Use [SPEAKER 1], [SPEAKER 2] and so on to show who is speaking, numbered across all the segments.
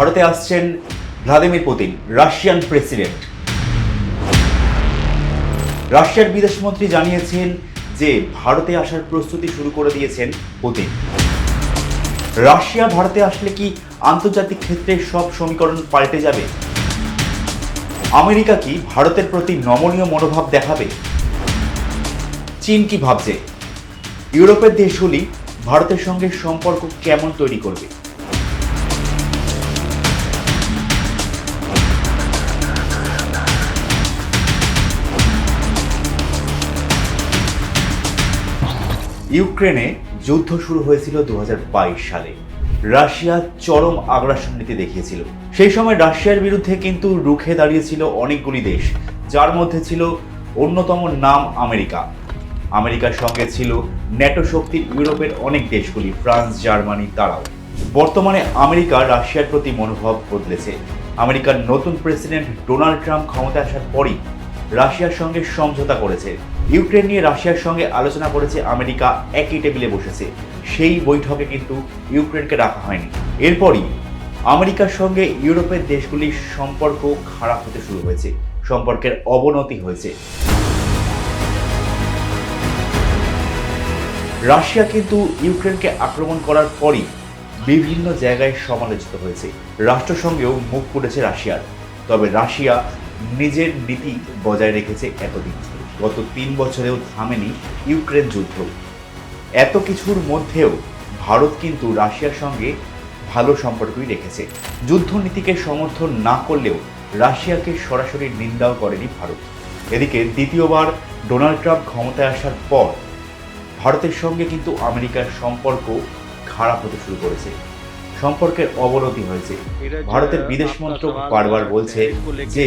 [SPEAKER 1] ভারতে আসছেন Vladimir Putin, Russian president. রাশিয়ার বিদেশমন্ত্রী জানিয়েছেন যে ভারতে আসার প্রস্তুতি শুরু করে দিয়েছেন পুতিন। রাশিয়া ভারতে আসলে কি আন্তর্জাতিক ক্ষেত্রে সব সমীকরণ পাল্টে যাবে? আমেরিকা কি ভারতের প্রতি নমনীয় মনোভাব দেখাবে? চীন কি ভাবছে? ইউরোপের দেশগুলি ভারতের সঙ্গে সম্পর্ক কেমন তৈরি করবে? ইউক্রেনে যুদ্ধ শুরু হয়েছিল দু সালে। রাশিয়া চরম আগ্রাসন নীতি দেখিয়েছিল। সেই সময় রাশিয়ার বিরুদ্ধে কিন্তু রুখে দাঁড়িয়েছিল অনেকগুলি দেশ, যার মধ্যে ছিল অন্যতম নাম আমেরিকা। আমেরিকার সঙ্গে ছিল ন্যাটো শক্তির ইউরোপের অনেক দেশগুলি, ফ্রান্স, জার্মানি, তারাও। বর্তমানে আমেরিকা রাশিয়ার প্রতি মনোভাব বদলেছে। আমেরিকার নতুন প্রেসিডেন্ট ডোনাল্ড ট্রাম্প ক্ষমতায় আসার পরই রাশিয়ার সঙ্গে সমঝোতা করেছে। ইউক্রেন নিয়ে রাশিয়ার সঙ্গে আলোচনা করেছে আমেরিকা, একই টেবিলে বসেছে। সেই বৈঠকে কিন্তু ইউক্রেনকে রাখা হয়নি। এরপরই আমেরিকার সঙ্গে ইউরোপের দেশগুলির সম্পর্ক খারাপ হতে শুরু হয়েছে। সম্পর্কের অবনতি হয়েছে। রাশিয়া কিন্তু ইউক্রেনকে আক্রমণ করার পরই বিভিন্ন জায়গায় সমালোচিত হয়েছে। রাষ্ট্রসংঘেও মুখ পুড়েছে রাশিয়ার। তবে রাশিয়া নিজের নীতি বজায় রেখেছে এতদিন। গত তিন বছরেও থামেনি ইউক্রেন যুদ্ধ। এত কিছুর মধ্যেও ভারত কিন্তু রাশিয়ার সঙ্গে ভালো সম্পর্কই রেখেছে। যুদ্ধনীতিকে সমর্থন না করলেও রাশিয়াকে সরাসরি নিন্দাও করেনি ভারত। এদিকে দ্বিতীয়বার ডোনাল্ড ট্রাম্প ক্ষমতায় আসার পর ভারতের সঙ্গে কিন্তু আমেরিকার সম্পর্ক খারাপ হতে শুরু করেছে। সম্পর্কের অবনতি হয়েছে। ভারতের বিদেশ মন্ত্রক বারবার বলছে যে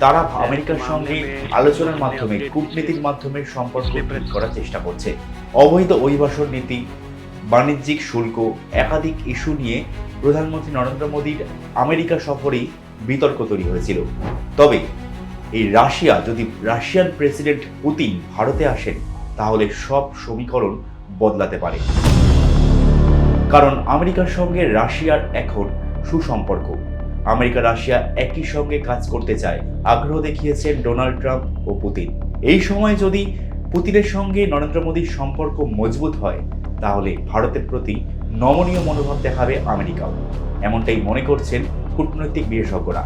[SPEAKER 1] তারা আমেরিকার সঙ্গে আলোচনার মাধ্যমে, কূটনীতির মাধ্যমে সম্পর্ক করার চেষ্টা করছে। অবৈধ অভিবাসন নীতি, বাণিজ্যিক শুল্ক, একাধিক ইস্যু নিয়ে প্রধানমন্ত্রী নরেন্দ্র মোদীর আমেরিকা সফরেই বিতর্ক তৈরি হয়েছিল। তবে এই রাশিয়া, যদি রাশিয়ান প্রেসিডেন্ট পুতিন ভারতে আসেন, তাহলে সব সমীকরণ বদলাতে পারে। কারণ আমেরিকার সঙ্গে রাশিয়ার এখন সুসম্পর্ক। আমেরিকা, রাশিয়া একই সঙ্গে কাজ করতে চায়। আগ্রহ দেখিয়েছেন ডোনাল্ড ট্রাম্প ও পুতিন। এই সময় যদি পুতিনের সঙ্গে নরেন্দ্র মোদীর সম্পর্ক মজবুত হয়, তাহলে ভারতের প্রতি নমনীয় মনোভাব দেখাবে আমেরিকাও। এমনটাই মনে করছেন কূটনৈতিক বিশেষজ্ঞরা।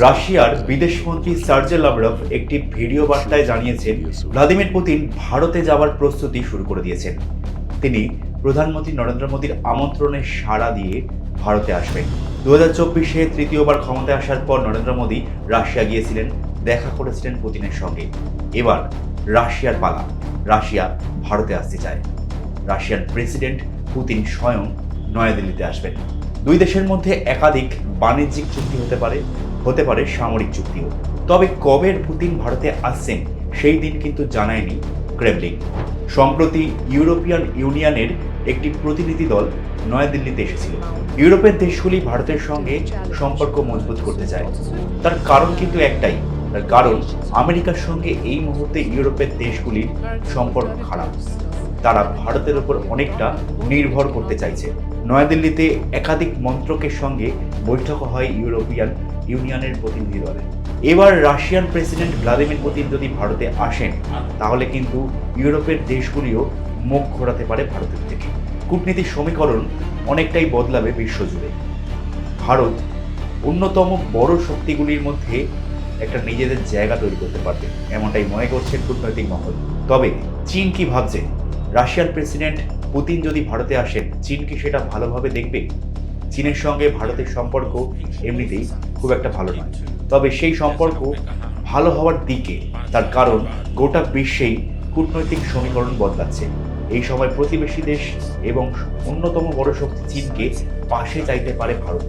[SPEAKER 1] রাশিয়ার বিদেশমন্ত্রী সার্জে লাভরভ একটি ভিডিও বার্তায় জানিয়েছেন, ভ্লাদিমির পুতিন ভারতে যাওয়ার প্রস্তুতি শুরু করে দিয়েছেন। তিনি প্রধানমন্ত্রী নরেন্দ্র মোদীর আমন্ত্রণে সাড়া দিয়ে ভারতে আসবেন। দু হাজার চব্বিশে তৃতীয়বার ক্ষমতায় আসার পর নরেন্দ্র মোদী রাশিয়া গিয়েছিলেন, দেখা করেছিলেন পুতিনের সঙ্গে। এবার রাশিয়ার পালা। রাশিয়া ভারতে আসতে চায়। রাশিয়ান প্রেসিডেন্ট পুতিন স্বয়ং নয়াদিল্লিতে আসবেন। দুই দেশের মধ্যে একাধিক বাণিজ্যিক চুক্তি হতে পারে হতে পারে সামরিক চুক্তিও। তবে কবে পুতিন ভারতে আসছেন, সেই দিন কিন্তু জানায়নি ক্রেমলিন। সম্প্রতি ইউরোপিয়ান ইউনিয়নের একটি প্রতিনিধি দল নয়াদিল্লিতে এসেছিল। ইউরোপের দেশগুলি ভারতের সঙ্গে সম্পর্ক মজবুত করতে চায়। তার কারণ কিন্তু একটাই, তার কারণ আমেরিকার সঙ্গে এই মুহূর্তে ইউরোপের দেশগুলির সম্পর্ক খারাপ। তারা ভারতের উপর অনেকটা নির্ভর করতে চাইছে। নয়াদিল্লিতে একাধিক মন্ত্রকের সঙ্গে বৈঠক হয় ইউরোপিয়ান ইউনিয়নের প্রতিনিধি দলের। এবার রাশিয়ান প্রেসিডেন্ট ভ্লাদিমির পুতিন যদি ভারতে আসেন, তাহলে কিন্তু ইউরোপের দেশগুলিও মুখ ঘোরাতে পারে ভারতের থেকে কূটনীতির সমীকরণ অনেকটাই বদলাবে বিশ্বজুড়ে। ভারত অন্যতম বড় শক্তিগুলির মধ্যে একটা নিজেদের জায়গা তৈরি করতে পারবে, এমনটাই মনে করছেন কূটনৈতিক মহল। তবে চীন কি ভাবছে? রাশিয়ান প্রেসিডেন্ট পুতিন যদি ভারতে আসেন, চীন কি সেটা ভালোভাবে দেখবে? চীনের সঙ্গে ভারতের সম্পর্ক এমনিতেই খুব একটা ভালো নয়। তবে সেই সম্পর্ক ভালো হওয়ার দিকে তার কারণ গোটা বিশ্বেই কূটনৈতিক সমীকরণ বদলাচ্ছে। এই সময় প্রতিবেশী দেশ এবং অন্যতম বড় শক্তি চীনকে পাশে চাইতে পারে ভারত।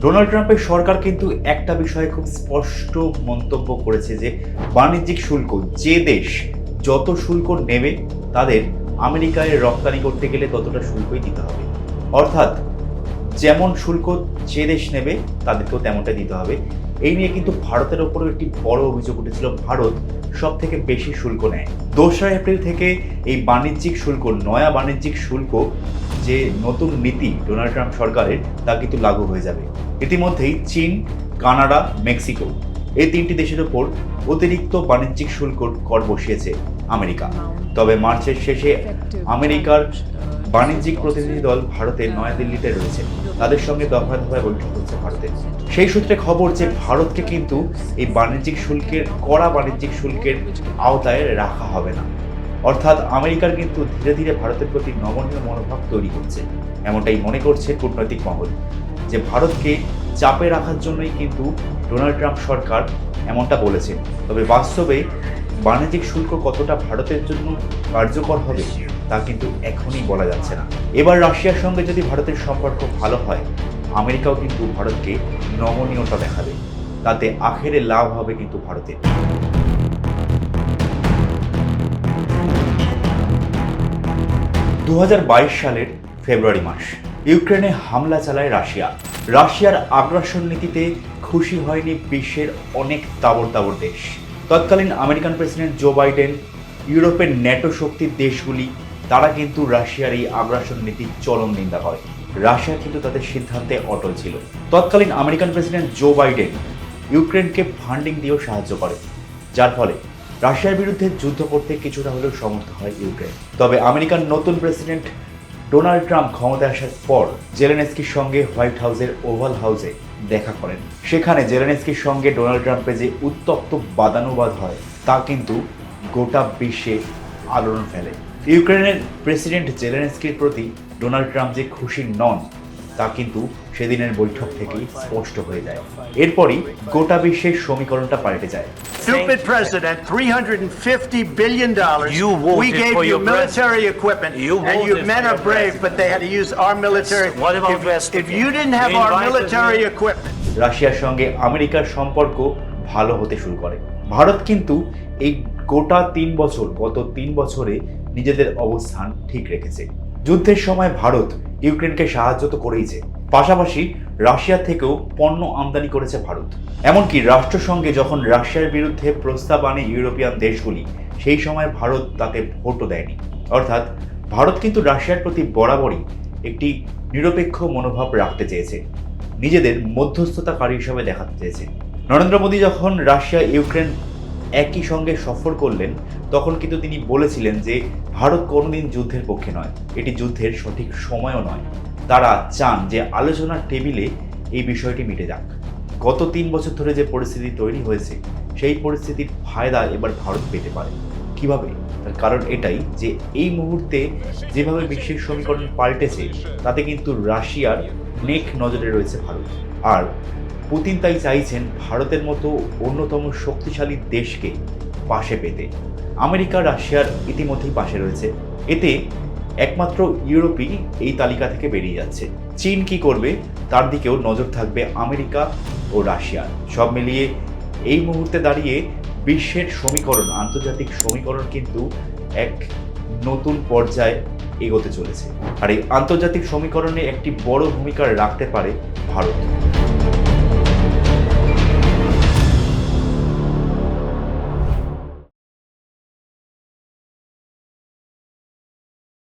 [SPEAKER 1] ডোনাল্ড ট্রাম্পের সরকার কিন্তু একটা বিষয়ে খুব স্পষ্ট মন্তব্য করেছে যে, বাণিজ্যিক শুল্ক, যে দেশ যত শুল্ক নেবে, তাদের আমেরিকায় রপ্তানি করতে গেলে ততটা শুল্কই দিতে হবে। অর্থাৎ, যেমন শুল্ক যে দেশ নেবে, তাদেরকেও তেমনটা দিতে হবে। এই নিয়ে কিন্তু ভারতের ওপরও একটি বড় অভিযোগ উঠেছিল, ভারত সব থেকে বেশি শুল্ক নেয়। দোসরা এপ্রিল থেকে এই বাণিজ্যিক শুল্ক নয়া বাণিজ্যিক শুল্ক যে নতুন নীতি ডোনাল্ড ট্রাম্প সরকারের তা কিন্তু লাগু হয়ে যাবে। ইতিমধ্যেই চীন কানাডা মেক্সিকো এই তিনটি দেশের ওপর অতিরিক্ত বাণিজ্যিক শুল্ক কর বসিয়েছে আমেরিকা। তবে মার্চের শেষে আমেরিকার বাণিজ্যিক প্রতিনিধি দল ভারতের নয়াদিল্লিতে রয়েছে। তাদের সঙ্গে দফায় দফায় বৈঠক হচ্ছে ভারতের সেই সূত্রে খবর যে ভারতকে কিন্তু এই বাণিজ্যিক শুল্কের, কড়া বাণিজ্যিক শুল্কের আওতায় রাখা হবে না। অর্থাৎ আমেরিকার কিন্তু ধীরে ধীরে ভারতের প্রতি নমনীয় মনোভাব তৈরি হচ্ছে এমনটাই মনে করছে কূটনৈতিক মহল। যে ভারতকে চাপে রাখার জন্যই কিন্তু ডোনাল্ড ট্রাম্প সরকার এমনটা বলেছে। তবে বাস্তবে বাণিজ্যিক শুল্ক কতটা ভারতের জন্য কার্যকর হবে তা কিন্তু এখনই বলা যাচ্ছে না। এবার রাশিয়ার সঙ্গে যদি ভারতের সম্পর্ক ভালো হয়, আমেরিকাও কিন্তু ভারতকে নমনীয়তা দেখাবে। তাতে আখেরে লাভ হবে কিন্তু ভারতের। দু সালের ফেব্রুয়ারি মাস, ইউক্রেনে হামলা চালায় রাশিয়া। রাশিয়ার আগ্রাসন নীতিতে খুশি হয়নি বিশ্বের অনেক তাবড় তাবড় দেশ। তৎকালীন আমেরিকান প্রেসিডেন্ট জো বাইডেন, ইউরোপের ন্যাটো শক্তির দেশগুলি তারা কিন্তু রাশিয়ার এই আগ্রাসন নীতির চরম নিন্দা করে। রাশিয়া কিন্তু তাদের সিদ্ধান্তে অটল ছিল। তৎকালীন আমেরিকান প্রেসিডেন্ট জো বাইডেন ইউক্রেনকে ফান্ডিং দিয়েও সাহায্য করে, যার ফলে রাশিয়ার বিরুদ্ধে যুদ্ধ করতে কিছুটা হলেও সমর্থ হয় ইউক্রেন। তবে আমেরিকার নতুন প্রেসিডেন্ট ডোনাল্ড ট্রাম্প ক্ষমতায় আসার পর জেলেনেস্কির সঙ্গে হোয়াইট হাউসের ওভাল হাউসে দেখা করেন। সেখানে জেলেনেস্কির সঙ্গে ডোনাল্ড ট্রাম্পের যে উত্তপ্ত বাদানুবাদ হয়, তা কিন্তু গোটা বিশ্বে আলোড়ন ফেলে। ইউক্রেনের প্রেসিডেন্ট জেলেনেস্কির প্রতি ডোনাল্ড ট্রাম্প যে খুশি নন তা কিন্তু সেদিনের বৈঠক থেকেই স্পষ্ট হয়ে যায় এরপরই গোটা বিশ্বের সমীকরণটা পাল্টে যায়
[SPEAKER 2] Stupid president, $350 billion.
[SPEAKER 3] You
[SPEAKER 2] We gave you
[SPEAKER 3] your
[SPEAKER 2] military equipment,
[SPEAKER 3] You
[SPEAKER 2] and you
[SPEAKER 3] voted
[SPEAKER 2] men are brave,
[SPEAKER 3] president.
[SPEAKER 2] but they had to use our military.
[SPEAKER 3] What about
[SPEAKER 2] If-
[SPEAKER 3] West
[SPEAKER 2] If you didn't have
[SPEAKER 3] You
[SPEAKER 2] our military
[SPEAKER 3] me.
[SPEAKER 2] equipment,
[SPEAKER 1] রাশিয়ার সঙ্গে আমেরিকার সম্পর্ক ভালো হতে শুরু করে ভারত কিন্তু এই গোটা তিন বছর গত তিন বছরে নিজেদের অবস্থান ঠিক রেখেছে। যুদ্ধের সময় ভারত ইউক্রেনকে সাহায্য তো করেইছে পাশাপাশি রাশিয়া থেকেও পণ্য আমদানি করেছে ভারত। এমনকি রাষ্ট্রসংঘে যখন রাশিয়ার বিরুদ্ধে প্রস্তাব আনে ইউরোপিয়ান দেশগুলি, সেই সময় ভারত তাতে ভোটও দেয়নি। অর্থাৎ ভারত কিন্তু রাশিয়ার প্রতি বরাবরই একটি নিরপেক্ষ মনোভাব রাখতে চেয়েছে। নিজেদের মধ্যস্থতাকারী হিসাবে দেখাতে চেয়েছে। নরেন্দ্র মোদী যখন রাশিয়া ইউক্রেন একই সঙ্গে সফর করলেন, তখন কিন্তু তিনি বলেছিলেন যে ভারত কোনোদিন যুদ্ধের পক্ষে নয়। এটি যুদ্ধের সঠিক সময়ও নয়। তারা চান যে আলোচনার টেবিলে এই বিষয়টি মিটে যাক। গত তিন বছর ধরে যে পরিস্থিতি তৈরি হয়েছে, সেই পরিস্থিতির ফায়দা এবার ভারত পেতে পারে। কীভাবে? তার কারণ এটাই যে এই মুহূর্তে যেভাবে বিশ্বের সমীকরণ পাল্টেছে, তাতে কিন্তু রাশিয়ার নেক নজরে রয়েছে ভারত। আর পুতিন তাই চাইছেন ভারতের মতো অন্যতম শক্তিশালী দেশকে পাশে পেতে। আমেরিকা, রাশিয়ার ইতিমধ্যেই পাশে রয়েছে। এতে একমাত্র ইউরোপই এই তালিকা থেকে বেরিয়ে যাচ্ছে। চীন কি করবে, তার দিকেও নজর থাকবে আমেরিকা ও রাশিয়ার। সব মিলিয়ে এই মুহূর্তে দাঁড়িয়ে বিশ্বের সমীকরণ, আন্তর্জাতিক সমীকরণ কিন্তু এক নতুন পর্যায়ে এগোতে চলেছে। আর এই আন্তর্জাতিক সমীকরণে একটি বড় ভূমিকা রাখতে পারে ভারত।